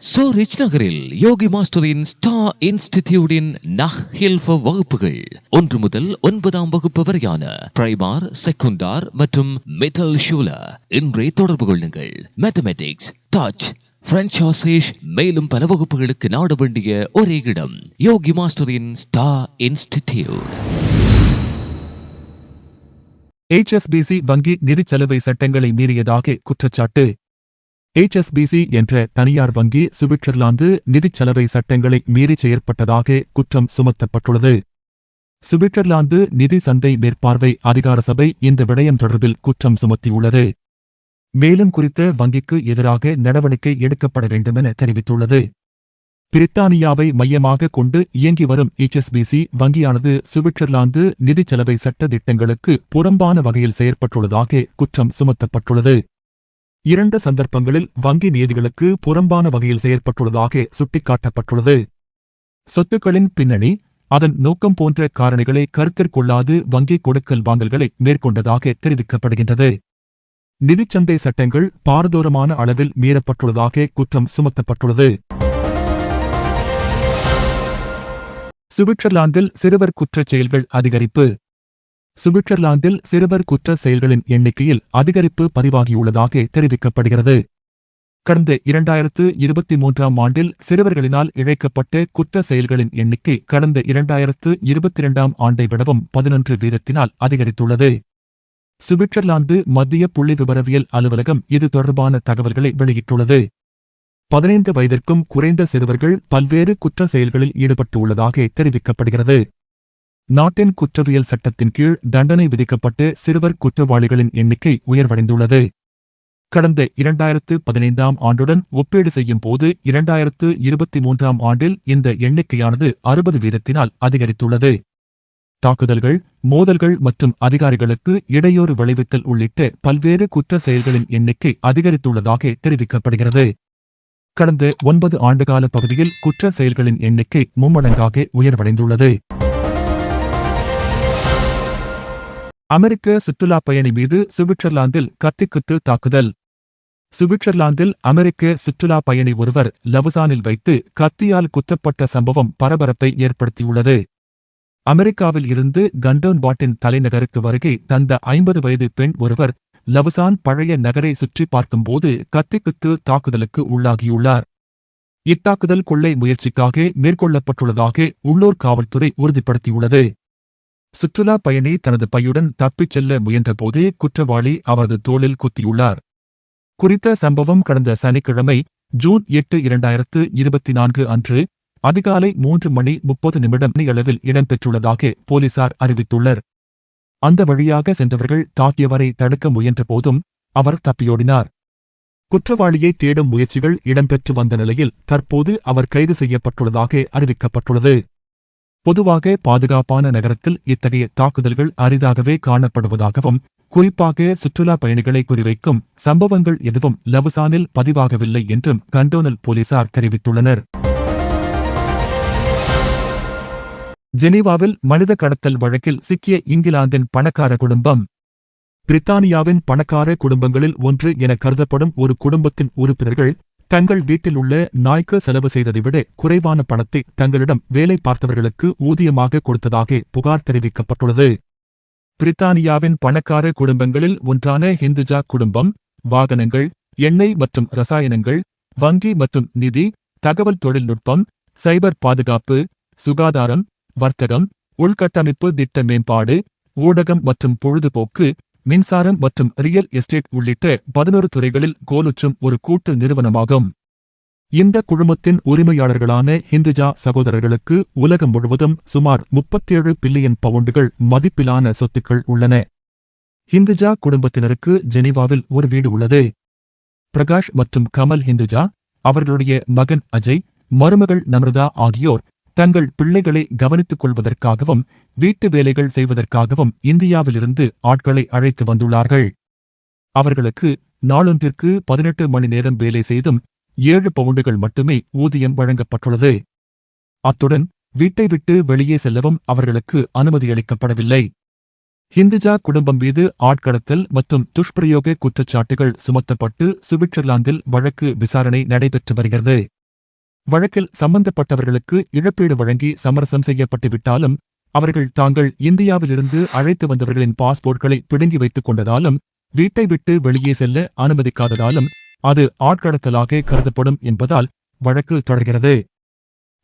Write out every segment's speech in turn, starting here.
சோரிச் நகரில் யோகி மாஸ்டரின் ஸ்டா இன்ஸ்டிடியூடின் நஹ் ஹில்ஃப வகுப்புகள். ஒன்று முதல் ஒன்பதாம் வகுப்பு வரையான பிரைமார் செகுண்டார் மற்றும் மெட்டல் ஷூல இன்றே தொடர்பு கொள்ளுங்கள். மேத்தமெட்டிக்ஸ் டச் பிரெஞ்ச் ஆசேஷ் மேலும் பல வகுப்புகளுக்கு நாட வேண்டிய ஒரே இடம் யோகி மாஸ்டரின் ஸ்டா இன்ஸ்டிடியூட் எச்எஸ்பிசி வங்கி நிதி சலுகை சட்டங்களை மீறியதாக குற்றச்சாட்டு. ஹெச்எஸ்பிசி என்ற தனியார் வங்கி சுவிட்சர்லாந்து நிதிச்சலவை சட்டங்களை மீறி செயற்பட்டதாக குற்றம் சுமத்தப்பட்டுள்ளது. சுவிட்சர்லாந்து நிதி சந்தை மேற்பார்வை அதிகார சபை இந்த விடயம் தொடர்பில் குற்றம் சுமத்தியுள்ளது. மேலும் குறித்த வங்கிக்கு எதிராக நடவடிக்கை எடுக்கப்பட வேண்டுமென தெரிவித்துள்ளது. பிரித்தானியாவை மையமாக கொண்டு இயங்கி வரும் ஹெச்எஸ்பிசி வங்கியானது சுவிட்சர்லாந்து நிதிச்சலவை சட்ட திட்டங்களுக்கு புறம்பான வகையில் செயற்பட்டுள்ளதாக குற்றம் சுமத்தப்பட்டுள்ளது. இரண்டு சந்தர்ப்பங்களில் வங்கி நியதிகளுக்கு புறம்பான வகையில் செயற்பட்டுள்ளதாக சுட்டிக்காட்டப்பட்டுள்ளது. சொத்துக்களின் பின்னணி அதன் நோக்கம் போன்ற காரணிகளை கருத்தில் கொள்ளாது வங்கி கொடுக்கல் வாங்கல்களை மேற்கொண்டதாக தெரிவிக்கப்படுகின்றது. நிதிச்சந்தை சட்டங்கள் பாரதூரமான அளவில் மீறப்பட்டுள்ளதாக குற்றம் சுமத்தப்பட்டுள்ளது. சுவிட்சர்லாந்தில் சிறுவர் குற்றச் செயல்கள் அதிகரிப்பு. சுவிட்சர்லாந்தில் சிறுவர் குற்ற செயல்களின் எண்ணிக்கையில் அதிகரிப்பு பதிவாகியுள்ளதாக தெரிவிக்கப்படுகிறது. கடந்த இரண்டாயிரத்து இருபத்தி மூன்றாம் ஆண்டில் சிறுவர்களினால் இழைக்கப்பட்ட குற்ற செயல்களின் எண்ணிக்கை கடந்த இரண்டாயிரத்து இருபத்தி இரண்டாம் ஆண்டை விடவும் பதினொன்று வீதத்தினால் அதிகரித்துள்ளது. சுவிட்சர்லாந்து மத்திய புள்ளி விவரவியல் அலுவலகம் இது தொடர்பான தகவல்களை வெளியிட்டுள்ளது. பதினைந்து வயதிற்கும் குறைந்த சிறுவர்கள் பல்வேறு குற்ற செயல்களில் ஈடுபட்டுள்ளதாக தெரிவிக்கப்படுகிறது. நாட்டின் குற்றவியல் சட்டத்தின் கீழ் தண்டனை விதிக்கப்பட்டு சிறுவர் குற்றவாளிகளின் எண்ணிக்கை உயர்வடைந்துள்ளது. கடந்த இரண்டாயிரத்து பதினைந்தாம் ஆண்டுடன் ஒப்பீடு செய்யும் போது இரண்டாயிரத்து இருபத்தி மூன்றாம் ஆண்டில் இந்த எண்ணிக்கையானது அறுபது வீதத்தினால் அதிகரித்துள்ளது. தாக்குதல்கள் மோதல்கள் மற்றும் அதிகாரிகளுக்கு இடையூறு விளைவித்தல் உள்ளிட்ட பல்வேறு குற்ற செயல்களின் எண்ணிக்கை அதிகரித்துள்ளதாக தெரிவிக்கப்படுகிறது. கடந்த ஒன்பது ஆண்டுகால பகுதியில் குற்ற செயல்களின் எண்ணிக்கை மும்மடங்காக உயர்வடைந்துள்ளது. அமெரிக்க சுற்றுலாப் பயணி மீது சுவிட்சர்லாந்தில் கத்திக்குத்து தாக்குதல். சுவிட்சர்லாந்தில் அமெரிக்க சுற்றுலாப் பயணி ஒருவர் லவுசானில் வைத்து கத்தியால் குத்தப்பட்ட சம்பவம் பரபரப்பை ஏற்படுத்தியுள்ளது. அமெரிக்காவில் இருந்து கண்டோன் பாட்டின் தலைநகருக்கு வருகை தந்த ஐம்பது வயது பெண் ஒருவர் லவுசான் பழைய நகரை சுற்றி பார்க்கும்போது கத்திக்குத்து தாக்குதலுக்கு உள்ளாகியுள்ளார். இத்தாக்குதல் கொள்ளை முயற்சிக்காக மேற்கொள்ளப்பட்டுள்ளதாக உள்ளூர் காவல்துறை உறுதிப்படுத்தியுள்ளது. சுற்றுலா பயணி தனது பையுடன் தப்பிச் செல்ல முயன்றபோதே குற்றவாளி அவரது தோளில் குத்தியுள்ளார். குறித்த சம்பவம் கடந்த சனிக்கிழமை ஜூன் எட்டு இரண்டாயிரத்து இருபத்தி நான்கு அன்று அதிகாலை மூன்று மணி முப்பது நிமிடம் அளவில் இடம்பெற்றுள்ளதாக போலீசார் அறிவித்துள்ளர். அந்த வழியாக சென்றவர்கள் தாக்கியவரை தடுக்க முயன்றபோதும் அவர் தப்பியோடினார். குற்றவாளியை தேடும் முயற்சிகள் இடம்பெற்று வந்த நிலையில் தற்போது அவர் கைது செய்யப்பட்டுள்ளதாக அறிவிக்கப்பட்டுள்ளது. பொதுவாக பாதுகாப்பான நகரத்தில் இத்தகைய தாக்குதல்கள் அரிதாகவே காணப்படுவதாகவும் குறிப்பாக சுற்றுலா பயணிகளை குறிவைக்கும் சம்பவங்கள் எதுவும் லவுசானில் பதிவாகவில்லை என்றும் கண்டோனல் போலீசார் தெரிவித்துள்ளனர். ஜெனீவாவில் மனித கடத்தல் வழக்கில் சிக்கிய இங்கிலாந்தின் பணக்கார குடும்பம். பிரித்தானியாவின் பணக்கார குடும்பங்களில் ஒன்று என கருதப்படும் ஒரு குடும்பத்தின் உறுப்பினர்கள் தங்கள் வீட்டில் உள்ள நாய்க்கு செலவு செய்ததை விட குறைவான பணத்தை தங்களிடம் வேலை பார்த்தவர்களுக்கு ஊதியமாக கொடுத்ததாக புகார் தெரிவிக்கப்பட்டுள்ளது. பிரித்தானியாவின் பணக்கார குடும்பங்களில் ஒன்றான ஹிந்துஜா குடும்பம் வாகனங்கள் எண்ணெய் மற்றும் ரசாயனங்கள் வங்கி மற்றும் நிதி தகவல் தொழில்நுட்பம் சைபர் பாதுகாப்பு சுகாதாரம் வர்த்தகம் உள்கட்டமைப்பு திட்ட மேம்பாடு ஊடகம் மற்றும் பொழுதுபோக்கு மின்சாரம் மற்றும் ரியல் எஸ்டேட் உள்ளிட்ட பதினொரு துறைகளில் கோலுற்றும் ஒரு கூட்டு நிறுவனமாகும். இந்த குழுமத்தின் உரிமையாளர்களான ஹிந்துஜா சகோதரர்களுக்கு உலகம் முழுவதும் சுமார் முப்பத்தேழு பில்லியன் பவுண்டுகள் மதிப்பிலான சொத்துக்கள் உள்ளன. ஹிந்துஜா குடும்பத்தினருக்கு ஜெனீவாவில் ஒரு வீடு உள்ளது. பிரகாஷ் மற்றும் கமல் ஹிந்துஜா அவர்களுடைய மகன் அஜய் மருமகள் நம்ரதா ஆகியோர் தங்கள் பிள்ளைகளை கவனித்துக் கொள்வதற்காகவும் வீட்டு வேலைகள் செய்வதற்காகவும் இந்தியாவிலிருந்து ஆட்களை அழைத்து வந்துள்ளார்கள். அவர்களுக்கு நாளொன்றிற்கு பதினெட்டு மணி நேரம் வேலை செய்தும் ஏழு பவுண்டுகள் மட்டுமே ஊதியம் வழங்கப்பட்டுள்ளது. அத்துடன் வீட்டை விட்டு வெளியே செல்லவும் அவர்களுக்கு அனுமதியளிக்கப்படவில்லை ஹிந்துஜா குடும்பம் மீது ஆட்கடத்தல் மற்றும் துஷ்பிரயோக குற்றச்சாட்டுகள் சுமத்தப்பட்டு சுவிட்சர்லாந்தில் வழக்கு விசாரணை நடைபெற்று வருகிறது. வழக்கில் சம்பந்தப்பட்டவர்களுக்கு இழப்பீடு வழங்கி சமரசம் செய்யப்பட்டுவிட்டாலும் அவர்கள் தாங்கள் இந்தியாவிலிருந்து அழைத்து வந்தவர்களின் பாஸ்போர்ட்களை பிடுங்கி வைத்துக் கொண்டதாலும் வீட்டை விட்டு வெளியே செல்ல அனுமதிக்காததாலும் அது ஆட்கடத்தலாக கருதப்படும் என்பதால் வழக்கு தொடர்கிறது.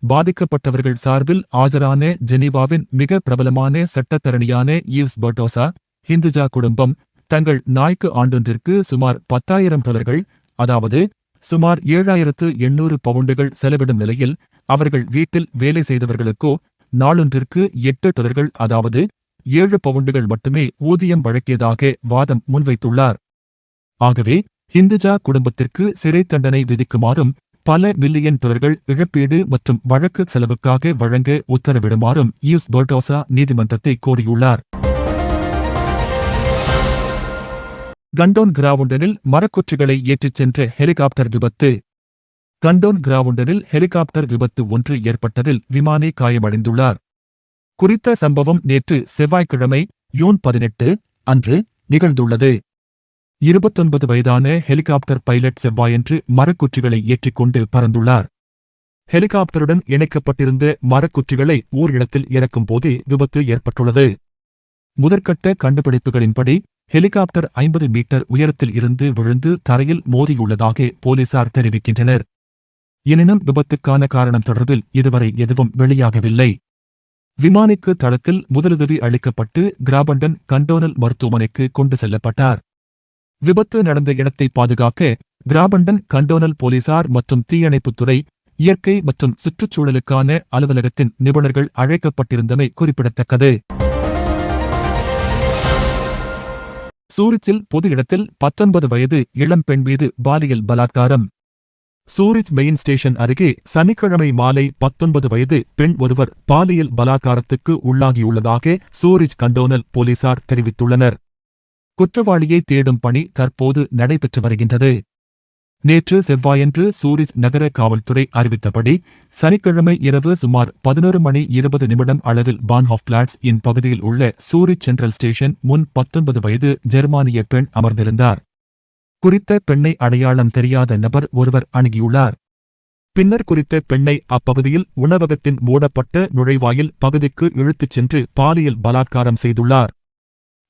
பாதிக்கப்பட்டவர்கள் சார்பில் ஆஜரான ஜெனீவாவின் மிக பிரபலமான சட்டத்தரணியான ஈவ்ஸ் பர்டோசா ஹிந்துஜா குடும்பம் தங்கள் நாய்க்கு ஆண்டொன்றிற்கு சுமார் பத்தாயிரம் டாலர்கள் அதாவது சுமார் ஏழாயிரத்து எண்ணூறு பவுண்டுகள் செலவிடும் நிலையில் அவர்கள் வீட்டில் வேலை செய்தவர்களுக்கோ நாளொன்றிற்கு எட்டு டாலர்கள் அதாவது ஏழு பவுண்டுகள் மட்டுமே ஊதியம் வழங்கியதாக வாதம் முன்வைத்துள்ளார். ஆகவே ஹிந்துஜா குடும்பத்திற்கு சிறை தண்டனை விதிக்குமாறும் பல மில்லியன் தொடர்கள் இழப்பீடு மற்றும் வழக்கு செலவுக்காக வழங்க உத்தரவிடுமாறும் யூஸ் பர்டோசா நீதிமன்றத்தை கோரியுள்ளார். கண்டோன் கிராவுண்டனில் மரக்குற்றிகளை ஏற்றிச் சென்ற ஹெலிகாப்டர் விபத்து. கண்டோன் கிராவுண்டனில் ஹெலிகாப்டர் விபத்து ஒன்று ஏற்பட்டதில் விமானி காயமடைந்துள்ளார். குறித்த சம்பவம் நேற்று செவ்வாய்க்கிழமை யூன் பதினெட்டு அன்று நிகழ்ந்துள்ளது. இருபத்தொன்பது வயதான ஹெலிகாப்டர் பைலட் செவ்வாயன்று மரக்குற்றிகளை ஏற்றிக்கொண்டு பறந்துள்ளார். ஹெலிகாப்டருடன் இணைக்கப்பட்டிருந்த மரக்குற்றிகளை ஓரிடத்தில் இடத்தில் போதே விபத்து ஏற்பட்டுள்ளது. முதற்கட்ட கண்டுபிடிப்புகளின்படி ஹெலிகாப்டர் ஐம்பது மீட்டர் உயரத்தில் இருந்து விழுந்து தரையில் மோதியுள்ளதாக போலீசார் தெரிவிக்கின்றனர். எனினும் விபத்துக்கான காரணம் தொடர்பில் இதுவரை எதுவும் வெளியாகவில்லை. விமானிக்கு தளத்தில் முதலுதவி அளிக்கப்பட்டு கிராபண்டன் கண்டோனல் மருத்துவமனைக்கு கொண்டு செல்லப்பட்டார். விபத்து நடந்த இடத்தை பாதுகாக்க கிராபண்டன் கண்டோனல் போலீசார் மற்றும் தீயணைப்புத்துறை இயற்கை மற்றும் சுற்றுச்சூழலுக்கான அலுவலகத்தின் நிபுணர்கள் அழைக்கப்பட்டிருந்தமை குறிப்பிடத்தக்கது. சூரிச்சில் பொது இடத்தில் பத்தொன்பது வயது இளம்பெண் மீது பாலியல் பலாத்காரம். சூரிச் மெயின் ஸ்டேஷன் அருகே சனிக்கிழமை மாலை பத்தொன்பது வயது பெண் ஒருவர் பாலியல் பலாத்காரத்துக்கு உள்ளாகியுள்ளதாக சூரிச் கண்டோனல் போலீசார் தெரிவித்துள்ளனர். குற்றவாளியை தேடும் பணி தற்போது நடைபெற்று வருகின்றது. நேற்று செவ்வாயன்று சூரித் நகர காவல்துறை அறிவித்தபடி சனிக்கிழமை இரவு சுமார் பதினொரு மணி இருபது நிமிடம் அளவில் பான்ஹாஃப் பிளாட்ஸ் இன் பகுதியில் உள்ள சூரிச் சென்ட்ரல் ஸ்டேஷன் முன் பத்தொன்பது வயது ஜெர்மானிய பெண் அமர்ந்திருந்தார். குறித்த பெண்ணை அடையாளம் தெரியாத நபர் ஒருவர் அணுகியுள்ளார். பின்னர் குறித்த பெண்ணை அப்பகுதியில் உணவகத்தின் மூடப்பட்ட நுழைவாயில் பகுதிக்கு இழுத்துச் சென்று பாலியல் பலாத்காரம் செய்துள்ளார்.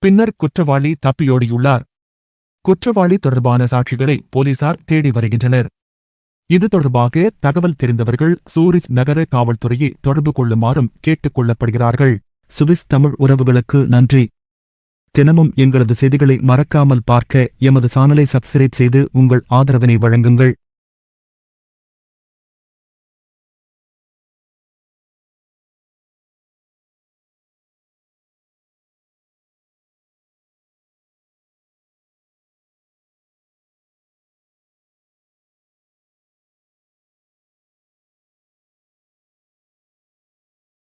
பின்னர் குற்றவாளி தப்பியோடியுள்ளார். குற்றவாளி தொடர்பான சாட்சிகளை போலீசார் தேடி வருகின்றனர். இது தொடர்பாக தகவல் தெரிந்தவர்கள் சூரிஸ் நகர காவல்துறையை தொடர்பு கொள்ளுமாறும் கேட்டுக் கொள்ளப்படுகிறார்கள். சுவிஸ் தமிழ் உறவுகளுக்கு நன்றி. தினமும் எங்களது செய்திகளை மறக்காமல் பார்க்க எமது சானலை சப்ஸ்கிரைப் செய்து உங்கள் ஆதரவினை வழங்குங்கள்.